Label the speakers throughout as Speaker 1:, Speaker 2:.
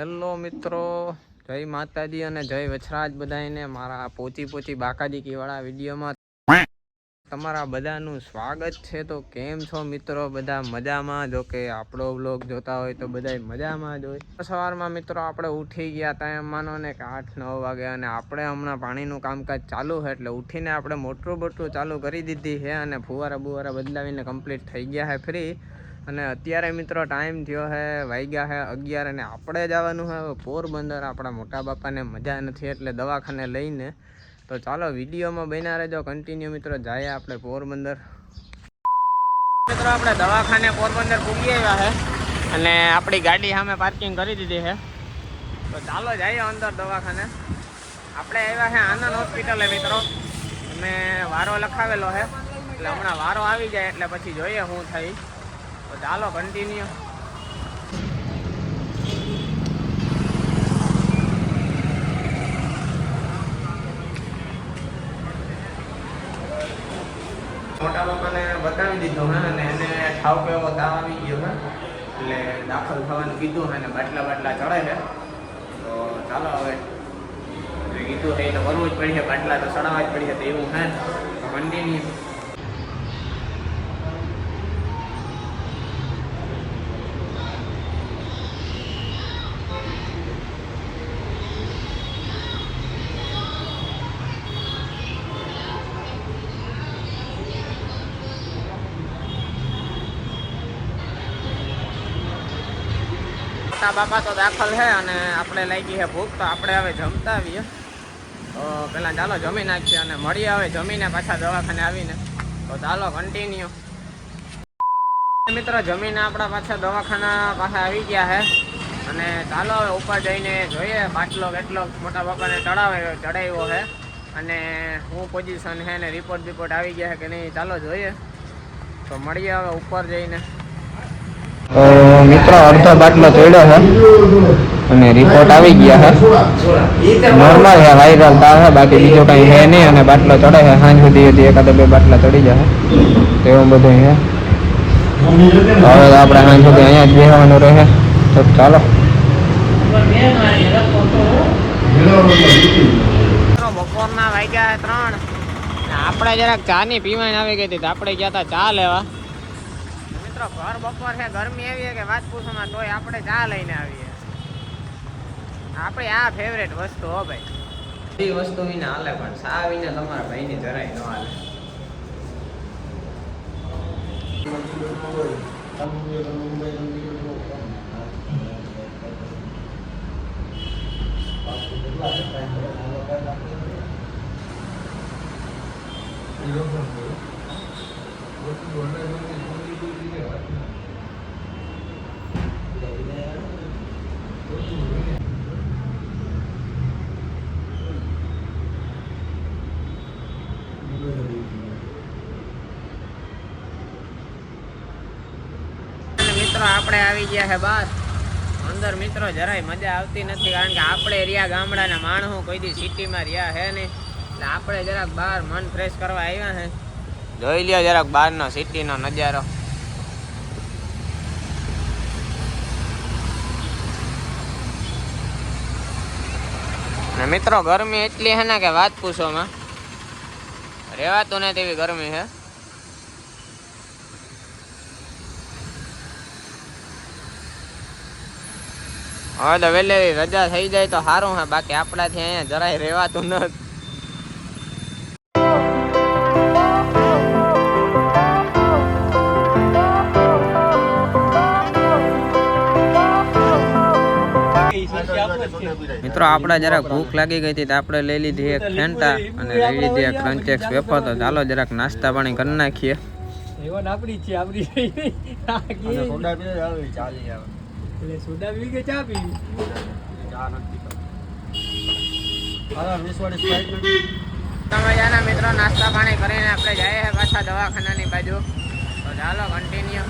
Speaker 1: Hello મિત્રો, જય માતાજી અને જય વછરાજ બધાને મારા પોચી પોચી બાકાજી કીવાળા વિડીયોમાં. તમારા બધાનું સ્વાગત છે. તો કેમ છો મિત્રો? બધા મજામાં? જો કે આપણો વ્લોગ જોતા હોય તો બધા મજામાં જ હોય. સવારમાં મિત્રો આપણે ઉઠી ગયા એમ માનો ને કે આઠ, નવ વાગે અને આપણે હમણાં પાણીનું કામકાજ ચાલુ છે એટલે ઉઠીને આપણે મોટરું બોટરું ચાલુ કરી દીધી છે અને ફુવારા બુવારા બદલાવીને કમ્પ્લીટ થઈ ગયા છે ફ્રી. અને અત્યારે મિત્રો ટાઈમ થયો છે વાગ્યા છે અગિયાર અને આપણે જવાનું છે પોરબંદર. આપણા મોટા બાપાને મજા નથી એટલે દવાખાને લઈને. તો ચાલો વિડીયોમાં બન્યા રહેજો. કન્ટિન્યુ મિત્રો જાય આપણે પોરબંદર. મિત્રો, આપણે દવાખાને પોરબંદર પૂગી આવ્યા છે અને આપણી ગાડી સામે પાર્કિંગ કરી દીધી છે તો ચાલો જઈએ અંદર દવાખાને. આપણે આવ્યા છે આનંદ હોસ્પિટલે મિત્રો. અમે વારો લખાવેલો છે એટલે હમણાં વારો આવી જાય એટલે પછી જોઈએ શું થાય ચાલો કન્ટિન્યુ મોટા બાપાને બતાવી દીધો, હે, અને એને ઠાવ કેવો તાવ આવી ગયો, હે. એટલે દાખલ થવાનું કીધું, હે, અને બાટલા બાટલા ચડે છે. તો ચાલો હવે. કીધું, એ તો કરવું જ પડશે, બાટલા તો ચડાવવા જ પડશે, તો એવું, હે. કન્ટિન્યુ મોટા બાપા તો દાખલ છે અને આપણે લાગી છે ભૂખ, તો આપણે હવે જમતા આવીએ. તો પહેલાં ચાલો જમી નાખીએ અને મળીએ હવે જમીને પાછા દવાખાને આવીને. તો ચાલો કન્ટિન્યુ મિત્રો, જમીને આપણા પાછા દવાખાના પાછા આવી ગયા છે. અને ચાલો હવે ઉપર જઈને જોઈએ બાટલો કેટલો મોટા બાપાને ચડાવે ચડાવ્યો છે. અને શું પોઝિશન છે ને રિપોર્ટ બિપોર્ટ આવી ગયા છે કે નહીં, ચાલો જોઈએ. તો મળીએ હવે ઉપર જઈને. મિત્રો, અડધો બાટલો ચડ્યો છે. અને રિપોર્ટ આવી ગયા છે. નોર્મલ છે વાયરલ તાવ છે બાકી બીજો કંઈ છે નહીં અને બાટલો ચડે છે. સાંજ સુધી સુધી એકાદ બે બાટલા ચડી જશે. એવું બધું છે. હવે આપણે સાંજ સુધી અહીંયા જ બેસવાનું રહે. તો ચાલો. બપોરના વાગ્યા ત્રણ. આપણે જરાક ચા ની પીવાની આવી ગઈ હતી આપણે ગયા હતા ચા લેવા. મિત્રો ઘર બપોર છે ગરમી એવી છે કે વાત પૂછોમાં તોય આપણે ચા લઈને આવીએ. આપણે આ ફેવરેટ વસ્તુ હો ભાઈ. એ વસ્તુ વિને હાલે પણ ચા વિને તમારા ભાઈની જરાય ન હાલે. અને મિત્રો, આપણે આવી ગયા છે બહાર અંદર મિત્રો જરાય મજા આવતી નથી, કારણ કે આપણે રહ્યા ગામડાના માણસો, કોઈ દી સિટીમાં રહ્યા હે નહીં. એટલે આપણે જરાક બહાર મન ફ્રેશ કરવા આવ્યા છે જોઈ લ્યો જરાક બહારનો સિટીનો નજારો. અને મિત્રો, ગરમી એટલી છે ને કે વાત પૂછોમાં રહેવાતું નથી એવી ગરમી છે હવે તો વહેલી રજા થઈ જાય તો સારું હે, બાકી આપણાથી અહીંયા જરાય રહેવાતું નથી. મિત્રો આપણે જરાક ભૂખ લાગી ગઈ હતી તો આપણે લઈ લીધી એક ફેન્ટા અને લઈ લીધી એક ક્રંચેક્સ વેફર. તો ચાલો જરાક નાસ્તા પાણી કરી નાખીએ.
Speaker 2: એવન આપણી છે આપણી આ કે એટલે સોડા પીવી કે ચા પીવી
Speaker 1: મજાના મિત્રો નાસ્તા પાણી કરીને આપણે જઈએ પાછા દવાખાનાની બાજુ. તો ચાલો કન્ટિન્યુ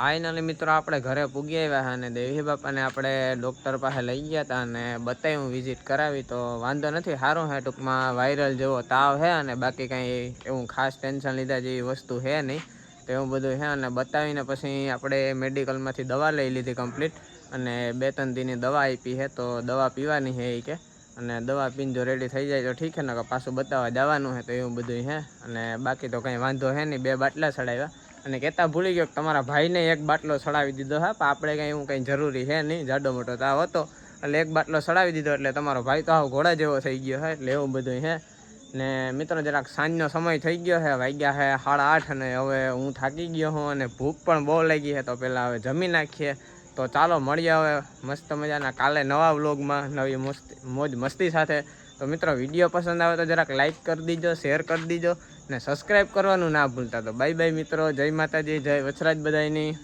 Speaker 1: ફાઇનલી મિત્રો, આપણે ઘરે પૂગી આવ્યા હતા અને દેવી બાપાને આપણે ડૉક્ટર પાસે લઈ ગયા હતા અને બતાવ્યું વિઝિટ કરાવી, તો વાંધો નથી. સારું છે ટૂંકમાં વાયરલ જેવો તાવ છે અને બાકી કંઈ એવું ખાસ ટેન્શન લીધા જેવી વસ્તુ છે નહીં. તો એવું બધું છે અને બતાવીને પછી આપણે મેડિકલમાંથી દવા લઈ લીધી કમ્પ્લીટ અને બે ત્રણ દીની દવા આપી છે તો દવા પીવાની છે એ કે. અને દવા પીને જો રેડી થઈ જાય તો ઠીક છે ને પાછું બતાવવા જવાનું છે તો એવું બધું છે અને બાકી તો કંઈ વાંધો છે નહીં, બે બાટલા ચડાવ્યા અને કહેતા ભૂલી ગયો કે તમારા ભાઈને એક બાટલો ચડાવી દીધો હા, પણ આપણે કંઈ એવું કંઈ જરૂરી છે નહીં, જાડો મોટો તાવ હતો એટલે એક બાટલો ચડાવી દીધો એટલે તમારો ભાઈ તો આવો ઘોડા જેવો થઈ ગયો હે, એટલે એવું બધું હે. ને મિત્રો જરાક સાંજનો સમય થઈ ગયો છે વાગ્યા છે સાડા આઠ અને હવે હું થાકી ગયો હું અને ભૂખ પણ બહુ લાગી છે તો પહેલાં હવે જમી નાખીએ. તો ચાલો મળીએ હવે મસ્ત મજાના કાલે નવા વ્લોગમાં, નવી મસ્તી, મોજ મસ્તી સાથે. તો મિત્રો વીડિયો પસંદ આવે તો જરાક લાઇક કરી દીજો શેર કરી દીજો. ને સબસ્ક્રાઈબ કરવાનું ના ભૂલતા તો. બાય બાય મિત્રો. જય માતાજી. જય વછરાજ બધાયની.